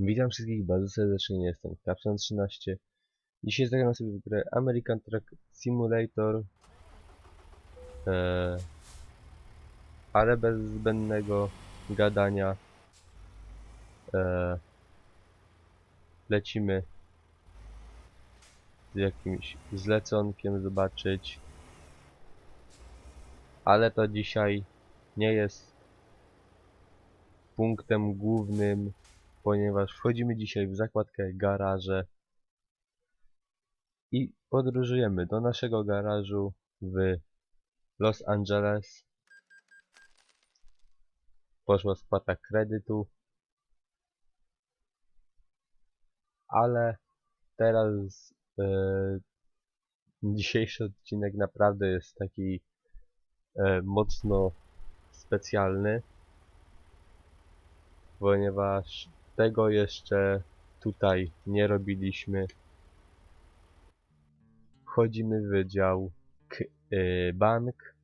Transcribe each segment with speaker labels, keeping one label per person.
Speaker 1: Witam wszystkich bardzo serdecznie, jestem Kapsan13. Dzisiaj zagram sobie w grę American Truck Simulator. Eee, ale bez zbędnego gadania. Eee, lecimy z jakimś zleconkiem zobaczyć. Ale to dzisiaj nie jest punktem głównym ponieważ wchodzimy dzisiaj w zakładkę garaże i podróżujemy do naszego garażu w Los Angeles. Poszła spłata kredytu, ale teraz e, dzisiejszy odcinek naprawdę jest taki e, mocno specjalny, ponieważ tego jeszcze tutaj nie robiliśmy. Wchodzimy w wydział k y bank.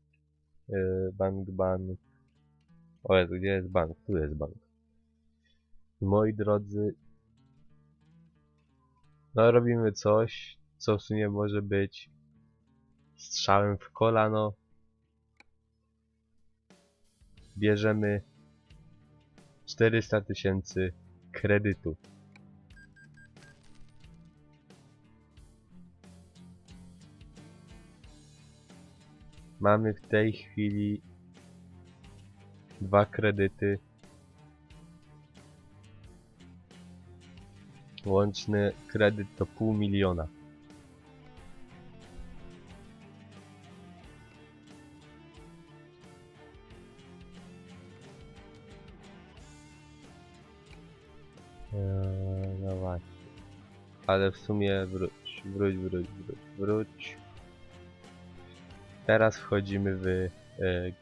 Speaker 1: Y bank, bank. O gdzie jest bank? Tu jest bank. Moi drodzy, no robimy coś, co w sumie może być strzałem w kolano. Bierzemy 400 tysięcy kredytu. Mamy w tej chwili dwa kredyty. Łączny kredyt to pół miliona. Ale w sumie wróć, wróć, wróć, wróć, wróć. Teraz wchodzimy w e,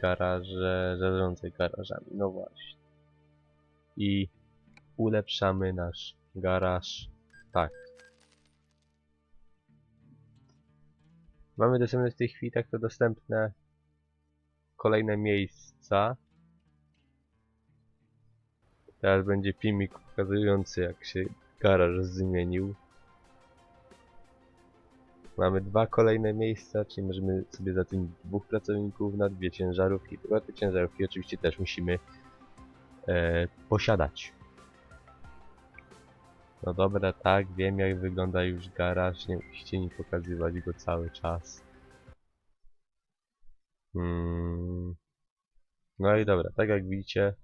Speaker 1: garaże zarządzaj garażami. No właśnie. I ulepszamy nasz garaż. Tak. Mamy dostępne w tej chwili tak to dostępne kolejne miejsca. Teraz będzie filmik pokazujący jak się garaż zmienił. Mamy dwa kolejne miejsca, czyli możemy sobie zatrudnić dwóch pracowników na dwie ciężarówki. Tylko te ciężarówki oczywiście też musimy e, posiadać. No dobra, tak, wiem jak wygląda już garaż, nie musicie mi pokazywać go cały czas. Hmm. No i dobra, tak jak widzicie,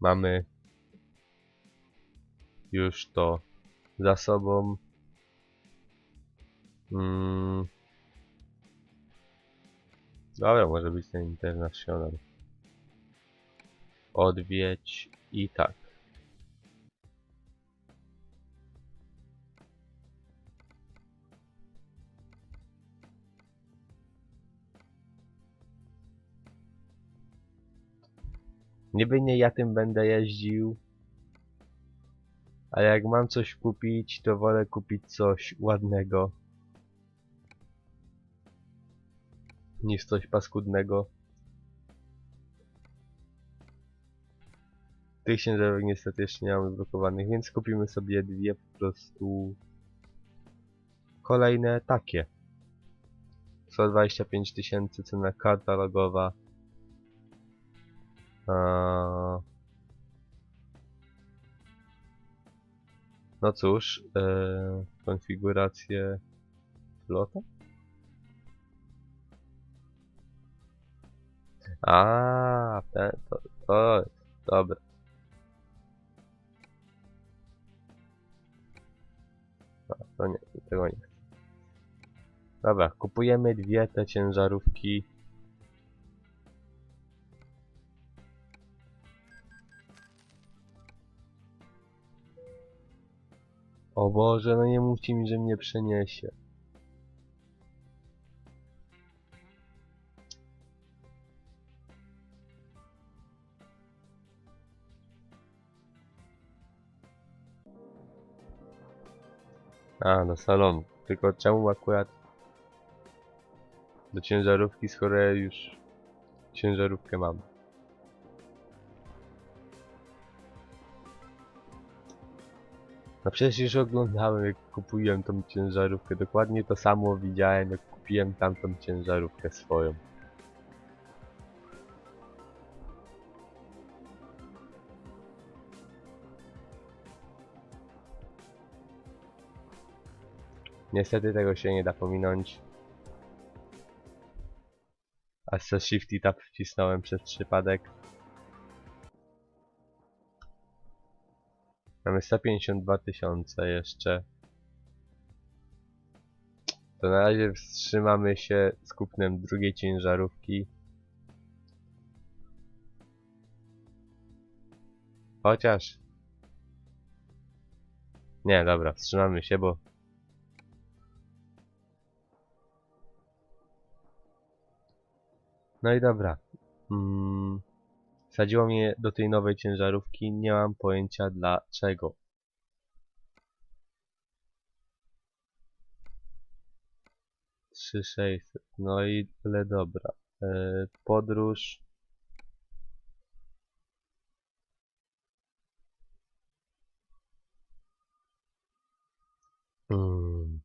Speaker 1: mamy już to za sobą. Mm. Dobra, może być ten international. Odwiedź i tak. Niby nie ja tym będę jeździł, ale jak mam coś kupić, to wolę kupić coś ładnego niż coś paskudnego. Tych ciężarówek niestety jeszcze nie mamy zblokowanych, więc kupimy sobie dwie po prostu kolejne takie. 125 tysięcy cena katalogowa. Eee, No cóż, e, konfigurację flota? A, ten, to, to jest, dobra. A, to nie, tego nie. Dobra, kupujemy dwie te ciężarówki. O Boże, no nie mówcie mi, że mnie przeniesie. A, do salonu. Tylko czemu akurat do ciężarówki, skoro ja już ciężarówkę mam? No przecież już oglądałem jak kupiłem tą ciężarówkę. Dokładnie to samo widziałem jak kupiłem tamtą ciężarówkę swoją. Niestety tego się nie da pominąć. A se shifty tab wcisnąłem przez przypadek. Mamy 152 tysiące jeszcze. To na razie wstrzymamy się z kupnem drugiej ciężarówki. Chociaż... Nie, dobra, wstrzymamy się, bo... No i dobra. Mm, Sadziło mnie do tej nowej ciężarówki, nie mam pojęcia dlaczego. Trzy sześćset, no i tyle dobra. E, podróż. Mm.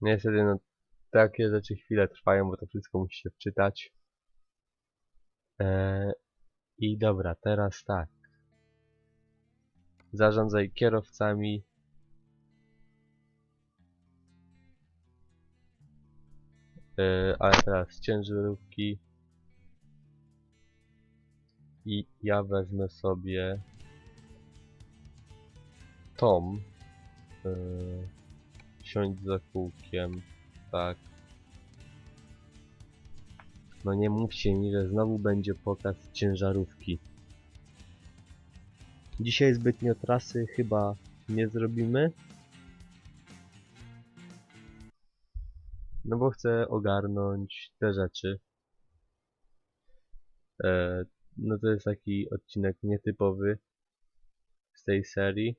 Speaker 1: Niestety, no takie rzeczy chwilę trwają, bo to wszystko musi się wczytać. Eee, I dobra, teraz tak. Zarządzaj kierowcami. Eee, ale teraz ciężarówki. I ja wezmę sobie Tom. Eee, siądź za kółkiem. Tak. No nie mówcie mi, że znowu będzie pokaz ciężarówki. Dzisiaj zbytnio trasy chyba nie zrobimy. No bo chcę ogarnąć te rzeczy. E, no to jest taki odcinek nietypowy z tej serii.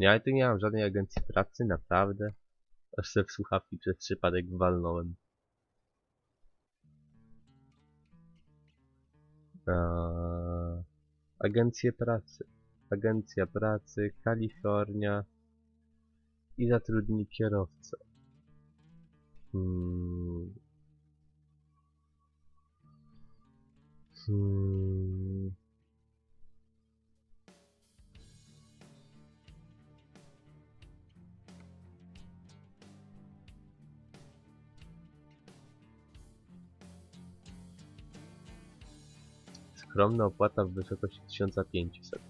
Speaker 1: Ja tu nie mam żadnej agencji pracy, naprawdę. Aż se w słuchawki przez przypadek walnąłem. Eee, agencje pracy. Agencja pracy, Kalifornia. I zatrudnij kierowcę. Hmm. Hmm. Skromna opłata w wysokości 1500.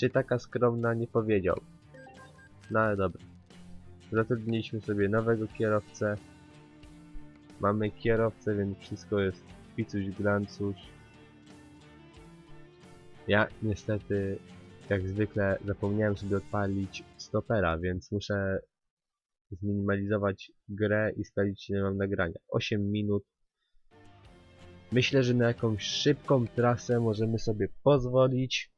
Speaker 1: Czy taka skromna nie powiedział? No ale dobra. Zatrudniliśmy sobie nowego kierowcę. Mamy kierowcę, więc wszystko jest picuś glancuś. Ja niestety, jak zwykle, zapomniałem sobie odpalić stopera, więc muszę zminimalizować grę i sprawdzić ile mam nagrania. 8 minut Myślę, że na jakąś szybką trasę możemy sobie pozwolić.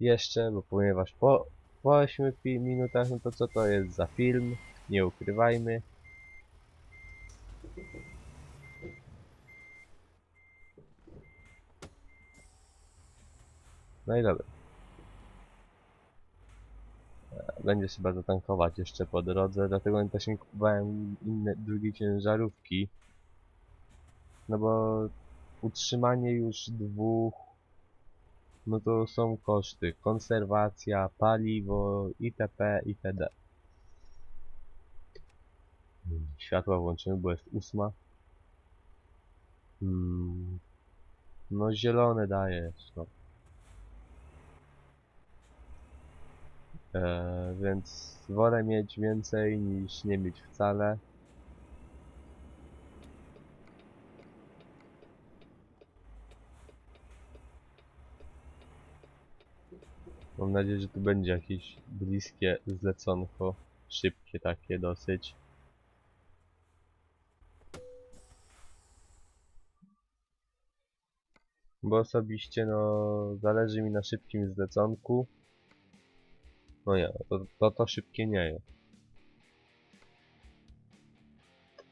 Speaker 1: Jeszcze, bo ponieważ po, po 8 pi- minutach, no to co to jest za film? Nie ukrywajmy. No i dobra. Będzie trzeba zatankować jeszcze po drodze, dlatego też nie kupowałem inne drugie ciężarówki. No bo utrzymanie już dwóch, no to są koszty. Konserwacja, paliwo, itp. itd. Światła włączymy, bo jest ósma. Hmm. No zielone dajesz, no. Eee, więc wolę mieć więcej niż nie mieć wcale. Mam nadzieję, że tu będzie jakieś bliskie zleconko. Szybkie takie dosyć. Bo osobiście no zależy mi na szybkim zleconku. No nie, to to, to szybkie nie jest.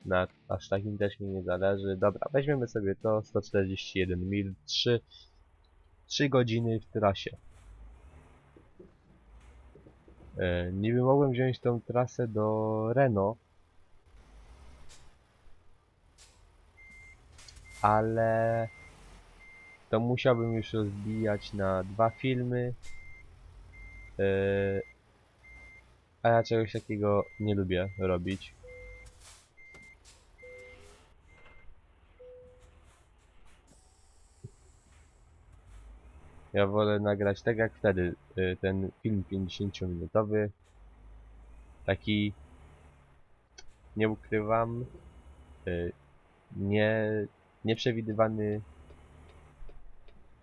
Speaker 1: Na aż takim też mi nie zależy. Dobra, weźmiemy sobie to 141 mil, 3, 3 godziny w trasie. E, niby mogłem wziąć tą trasę do Renault, ale to musiałbym już rozbijać na dwa filmy. Yy, a ja czegoś takiego nie lubię robić. Ja wolę nagrać tak jak wtedy, yy, ten film 50-minutowy. Taki, nie ukrywam, yy, nie, nieprzewidywany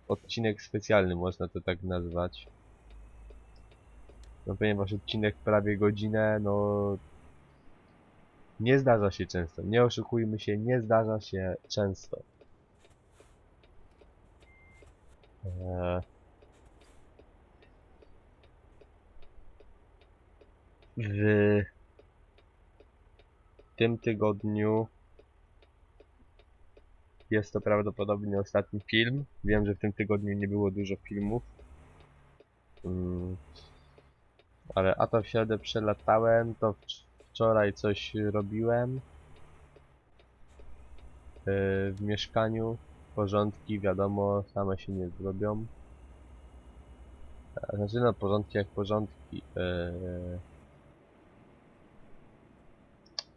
Speaker 1: odcinek specjalny, można to tak nazwać. No ponieważ odcinek prawie godzinę, no nie zdarza się często. Nie oszukujmy się, nie zdarza się często. Eee. W tym tygodniu jest to prawdopodobnie ostatni film. Wiem, że w tym tygodniu nie było dużo filmów. Mm. Ale a to w środę przelatałem, to wcz- wczoraj coś robiłem. Yy, w mieszkaniu. Porządki, wiadomo, same się nie zrobią. E, Znaczy no, porządki jak porządki. Yy...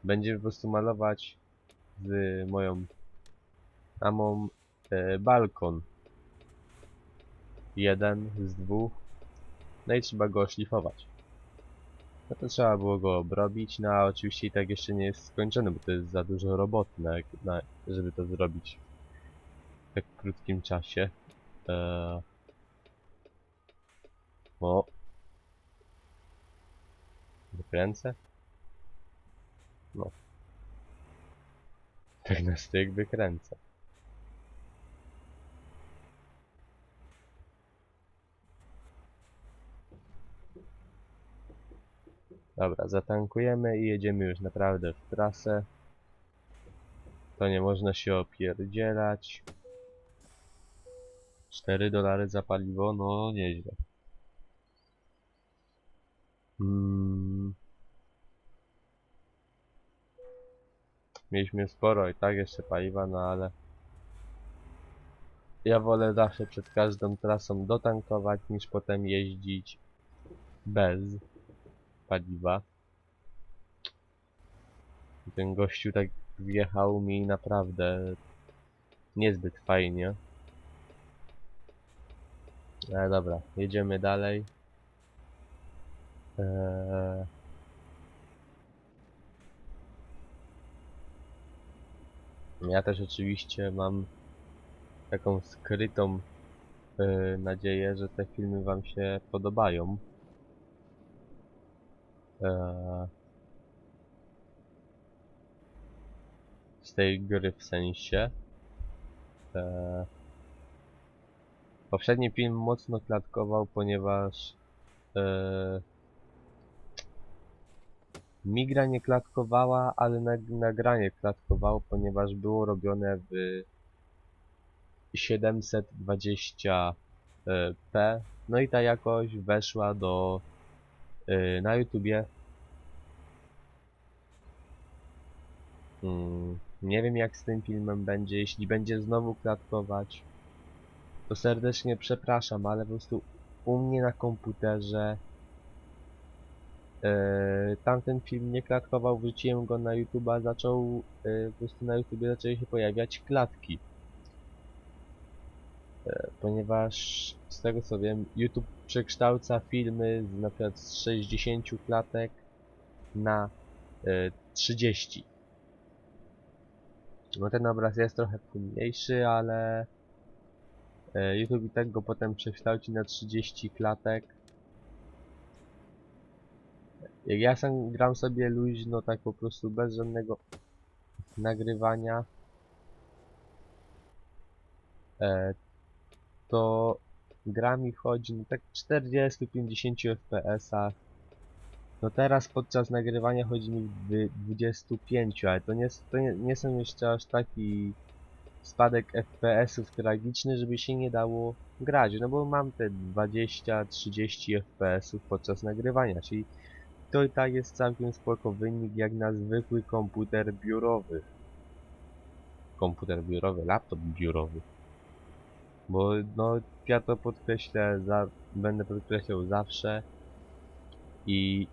Speaker 1: Będzie po prostu malować z moją mamą e, balkon. Jeden z dwóch. No i trzeba go oszlifować. No to trzeba było go obrobić, no a oczywiście i tak jeszcze nie jest skończony, bo to jest za dużo roboty, na, na, żeby to zrobić tak krótkim czasie. Eee... O. Wykręcę? No. Tak na styk wykręcę. Dobra, zatankujemy i jedziemy już naprawdę w trasę. To nie można się opierdzielać. 4 dolary za paliwo, no nieźle. Mm. Mieliśmy sporo i tak jeszcze paliwa, no ale... Ja wolę zawsze przed każdą trasą dotankować, niż potem jeździć bez paliwa. Ten gościu tak wjechał mi naprawdę niezbyt fajnie. Ale dobra, jedziemy dalej. Eee... Ja też oczywiście mam taką skrytą e, nadzieję, że te filmy wam się podobają. Eee, z tej gry w sensie. Eee, poprzedni film mocno klatkował, ponieważ eee, migra nie klatkowała, ale nag nagranie klatkowało, ponieważ było robione w 720p. No i ta jakość weszła do yy, na YouTubie. Mm, nie wiem jak z tym filmem będzie, jeśli będzie znowu klatkować. To serdecznie przepraszam, ale po prostu u mnie na komputerze yy, tamten film nie klatkował, wrzuciłem go na YouTube'a, zaczął yy, po prostu na YouTubie zaczęły się pojawiać klatki. E, ponieważ z tego co wiem, YouTube przekształca filmy z na przykład z 60 klatek na e, 30. No ten obraz jest trochę mniejszy, ale YouTube i tak go potem przekształci na 30 klatek. Jak ja sam gram sobie luźno, tak po prostu bez żadnego nagrywania, e, to gra mi chodzi na tak 40-50 fps-ach No teraz podczas nagrywania chodzi mi w 25, ale to nie, to nie, nie są jeszcze aż taki spadek FPS-ów tragiczny, żeby się nie dało grać, no bo mam te 20-30 FPS-ów podczas nagrywania, czyli to i tak jest całkiem spoko wynik jak na zwykły komputer biurowy. Komputer biurowy, laptop biurowy. Bo no ja to podkreślę, za, będę podkreślał zawsze i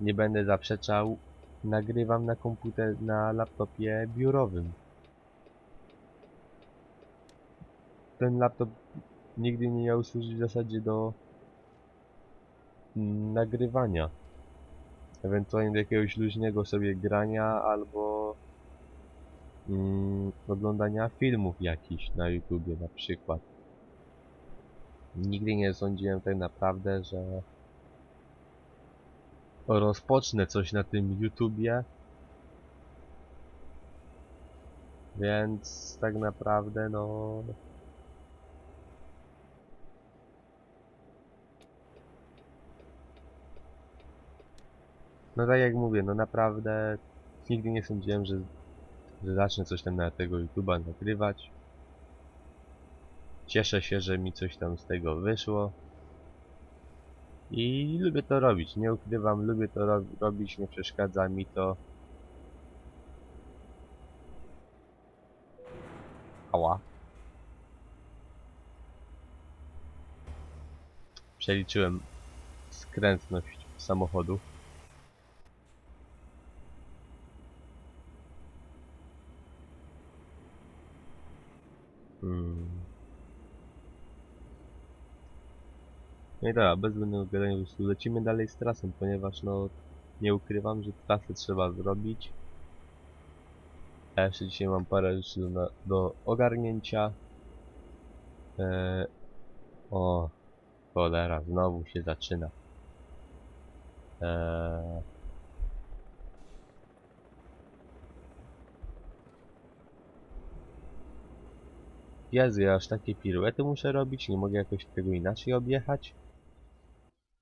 Speaker 1: nie będę zaprzeczał. Nagrywam na komputer, na laptopie biurowym. Ten laptop nigdy nie miał służyć w zasadzie do nagrywania. Ewentualnie do jakiegoś luźnego sobie grania albo mm, oglądania filmów jakichś na YouTubie na przykład. Nigdy nie sądziłem tak naprawdę, że rozpocznę coś na tym YouTubie. Więc tak naprawdę no No tak jak mówię, no naprawdę nigdy nie sądziłem, że, że zacznę coś tam na tego YouTube'a nagrywać. Cieszę się, że mi coś tam z tego wyszło. I lubię to robić, nie ukrywam, lubię to ro robić, nie przeszkadza mi to. Ała. Przeliczyłem skrętność samochodu. No i dobra, bez zbędnego gadania po prostu lecimy dalej z trasą, ponieważ no nie ukrywam, że trasę trzeba zrobić. Ja jeszcze dzisiaj mam parę rzeczy do, do ogarnięcia. Eee, o, cholera, znowu się zaczyna. Eee, Jezu, ja aż takie piruety muszę robić, nie mogę jakoś tego inaczej objechać?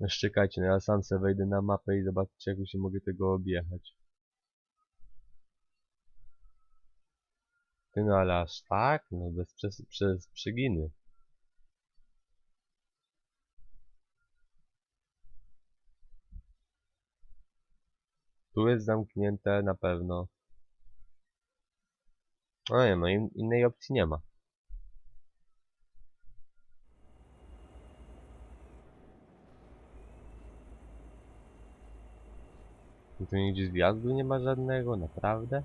Speaker 1: No szczekajcie, no ja sam se wejdę na mapę i zobaczcie jak się mogę tego objechać. Ty no ale aż tak? No bez przez, przez przeginy. Tu jest zamknięte na pewno. No nie, no in, innej opcji nie ma. I tu nigdzie zjazdu nie ma żadnego, naprawdę?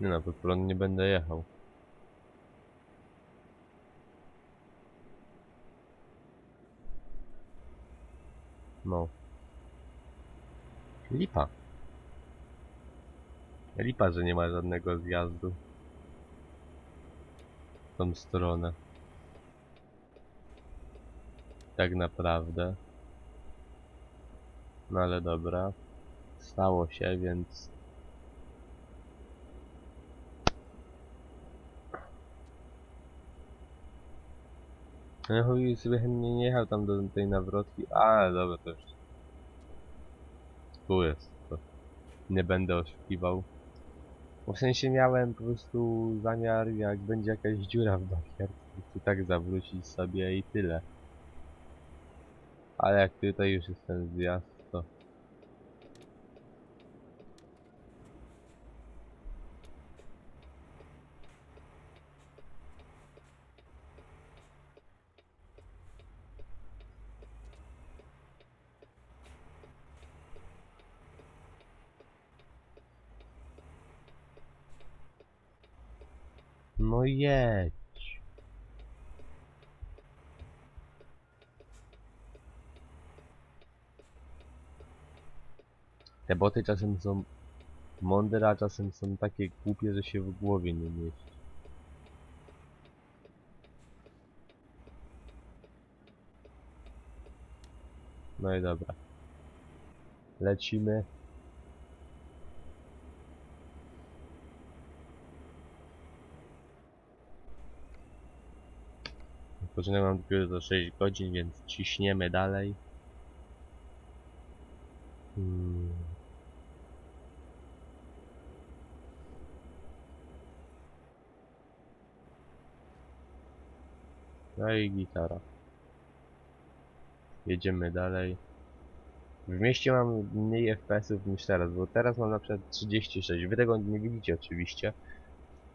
Speaker 1: Nie no, pod prąd nie będę jechał. No. Lipa. Lipa, że nie ma żadnego zjazdu. W tą stronę. Tak naprawdę. No ale dobra. Stało się, więc... No chuj sobie chętnie nie jechał tam do tej nawrotki. A, dobra, to już... Tu jest. To nie będę oszukiwał. W sensie miałem po prostu zamiar, jak będzie jakaś dziura w bakier, to tak zawrócić sobie i tyle. Ale jak tutaj już jest ten zjazd, to... No jedź. Te boty czasem są mądre, a czasem są takie głupie, że się w głowie nie mieści. No i dobra. Lecimy. Odpoczynek mam dopiero za 6 godzin, więc ciśniemy dalej. Hmm. No i gitara. Jedziemy dalej. W mieście mam mniej FPS-ów niż teraz, bo teraz mam na przykład 36. Wy tego nie widzicie oczywiście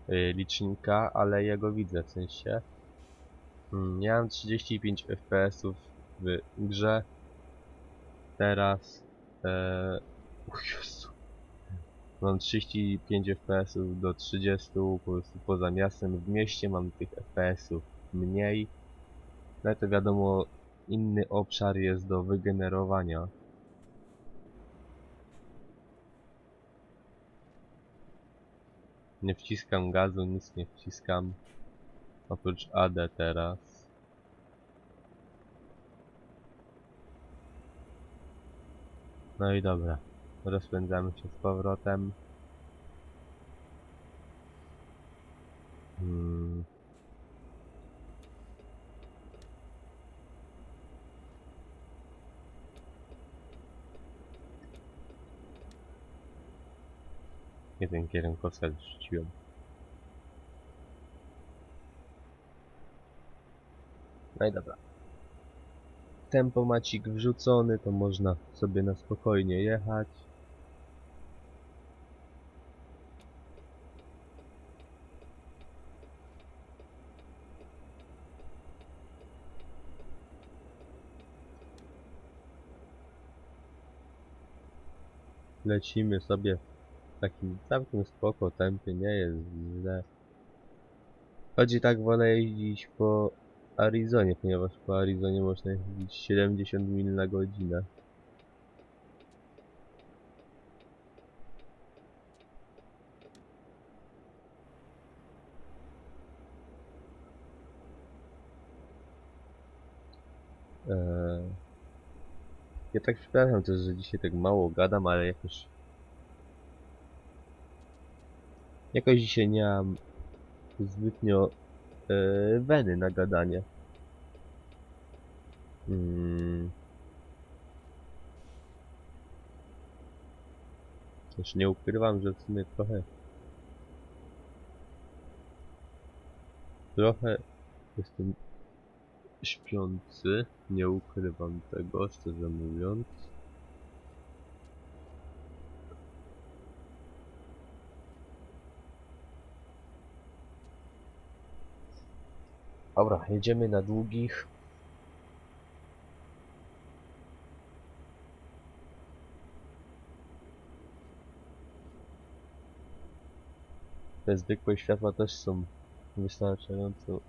Speaker 1: yy, licznika, ale ja go widzę w sensie. Mam 35 FPS-ów w grze. Teraz. E... Jezu. Mam 35 FPS-ów do 30 po prostu poza miastem. W mieście mam tych FPS-ów mniej. No to wiadomo, inny obszar jest do wygenerowania. Nie wciskam gazu, nic nie wciskam. Oprócz AD teraz. No i dobra. Rozpędzamy się z powrotem. Hmm. Jeden kierunkowskaz rzuciłem. No i dobra. Tempomacik wrzucony, to można sobie na spokojnie jechać. Lecimy sobie w takim całkiem spoko tempie, nie jest źle. Chodzi tak, wolę jeździć po Arizonie, ponieważ po Arizonie można jeździć 70 mil na godzinę. Eee... Ja tak przepraszam też, że dzisiaj tak mało gadam, ale jakoś... Jakoś dzisiaj nie mam zbytnio e, weny na gadanie. Mm. Też nie ukrywam, że w sumie trochę... Trochę jestem śpiący, nie ukrywam tego, szczerze mówiąc. Dobra, jedziemy na długich. Te zwykłe światła też są wystarczająco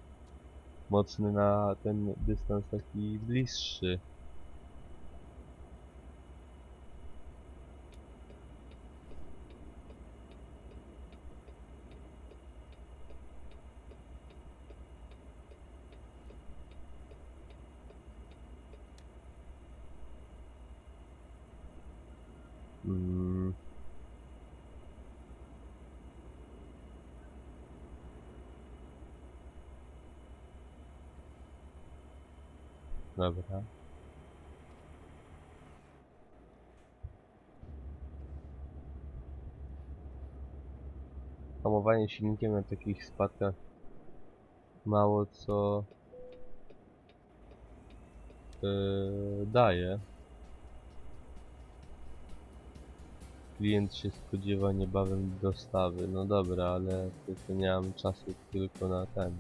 Speaker 1: mocne na ten dystans taki bliższy. Dobra. Hamowanie silnikiem na takich spadkach mało co yy, daje. Klient się spodziewa niebawem dostawy. No dobra, ale tylko nie mam czasu tylko na ten.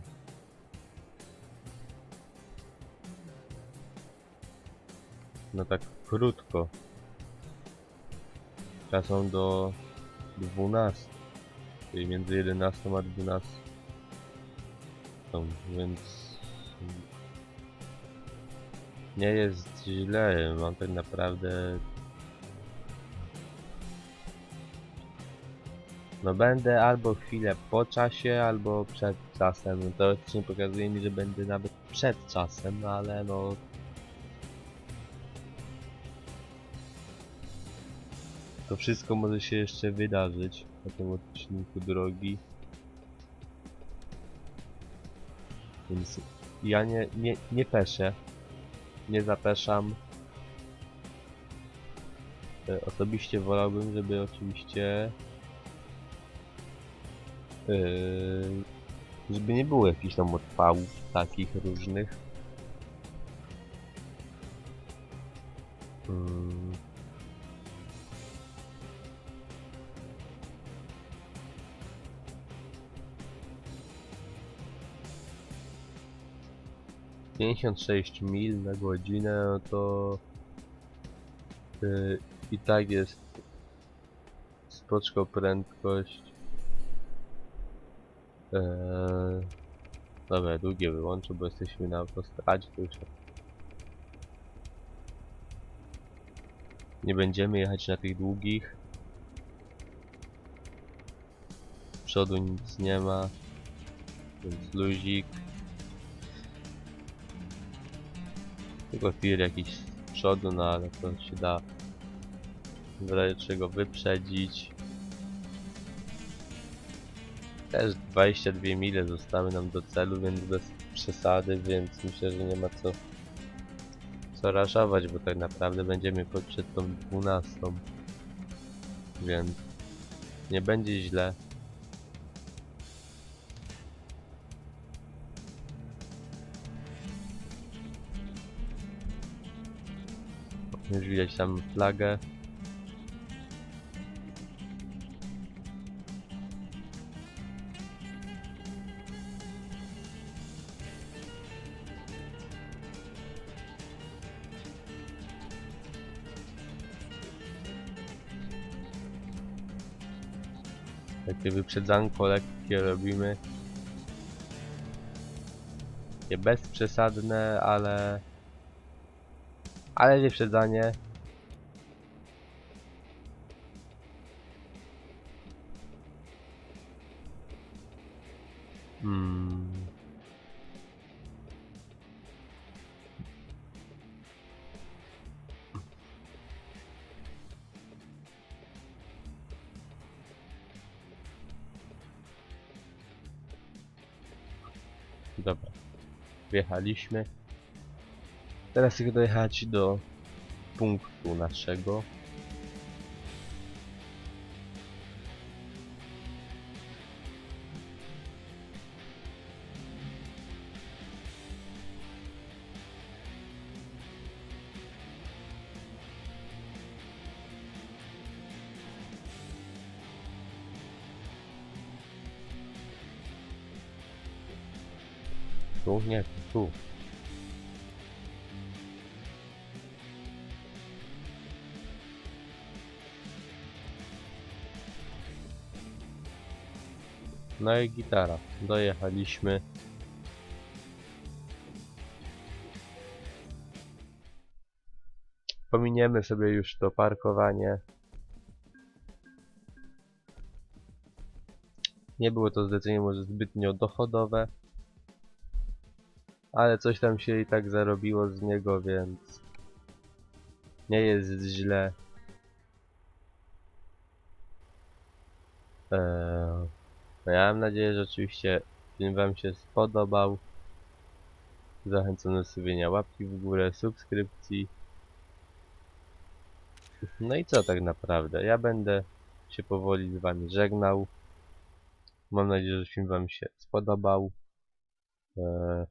Speaker 1: No tak krótko. Czasem do 12. Czyli między 11 a 12. Są, więc nie jest źle. Mam tak naprawdę No będę albo chwilę po czasie, albo przed czasem. No Teoretycznie pokazuje mi, że będę nawet przed czasem, no ale no... To wszystko może się jeszcze wydarzyć na tym odcinku drogi. Więc ja nie, nie, nie peszę. Nie zapeszam. E, osobiście wolałbym, żeby oczywiście... Yy, żeby nie było jakichś tam odpałów takich różnych. Yy. 56 mil na godzinę, no to yy, i tak jest spoczko prędkość. Eee, dobra, długie wyłączę, bo jesteśmy na autostradzie, tak. nie będziemy jechać na tych długich. Z przodu nic nie ma, więc luzik. Tylko tir jakiś z przodu, no ale to się da w razie czego wyprzedzić. Też 22 mile zostały nam do celu, więc bez przesady, więc myślę, że nie ma co co raszować, bo tak naprawdę będziemy po- przed tą 12. Więc nie będzie źle. Już widać tam flagę. Takie wyprzedzanko lekkie robimy. Takie bezprzesadne, ale... Ale wyprzedzanie. Hmm. Dobra. Wjechaliśmy. Teraz tylko dojechać do punktu naszego. Tu? Nie, tu. No i gitara. Dojechaliśmy. Pominiemy sobie już to parkowanie. Nie było to zlecenie może zbytnio dochodowe. Ale coś tam się i tak zarobiło z niego, więc nie jest źle. Eee, no ja mam nadzieję, że oczywiście film Wam się spodobał. Zachęcam do stawienia łapki w górę, subskrypcji. No i co tak naprawdę? Ja będę się powoli z Wami żegnał. Mam nadzieję, że film Wam się spodobał. Eee,